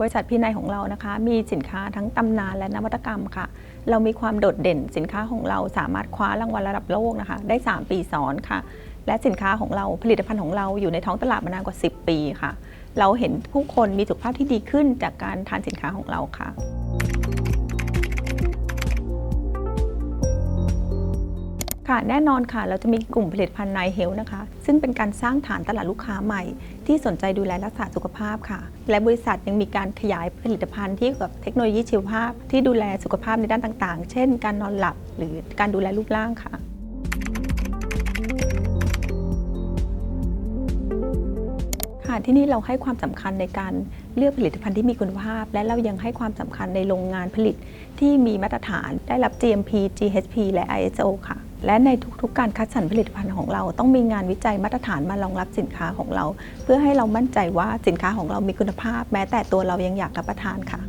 บริษัทพี่นายของเรานะคะ มีสินค้าทั้งตำนานและนวัตกรรมค่ะ เรามีความโดดเด่นสินค้าของเราสามารถคว้ารางวัลระดับโลกนะคะ ได้ 3 ปีซ้อนค่ะ และสินค้าของเราผลิตภัณฑ์ของเราอยู่ในท้องตลาดมานานกว่า 10 ปีค่ะ เราเห็นผู้คนมีสุขภาพที่ดีขึ้นจากการทานสินค้าของเราค่ะ ค่ะแน่นอนค่ะเราจะมีกลุ่มผลิตภัณฑ์นายเฮลนะคะ ซึ่งเป็นการสร้างฐานตลาดลูกค้าใหม่ ที่สนใจดูแลรักษาสุขภาพค่ะ และบริษัทยังมีการขยายผลิตภัณฑ์ที่เกี่ยวกับเทคโนโลยีชีวภาพ ที่ดูแลสุขภาพในด้านต่างๆ เช่น การนอนหลับหรือการดูแลรูปร่างค่ะค่ะที่นี่เราให้ความสำคัญในการเลือกผลิตภัณฑ์ที่มีคุณภาพ และเรายังให้ความสำคัญในโรงงานผลิตที่มีมาตรฐานได้รับ GMP GHP และ ISO ค่ะ และในทุกๆ การคัดสรรผลิตภัณฑ์ของเรา ต้องมีงานวิจัยมาตรฐานมารองรับสินค้าของเรา เพื่อให้เรามั่นใจว่าสินค้าของเรามีคุณภาพ แม้แต่ตัวเรายังอยากรับประทานค่ะ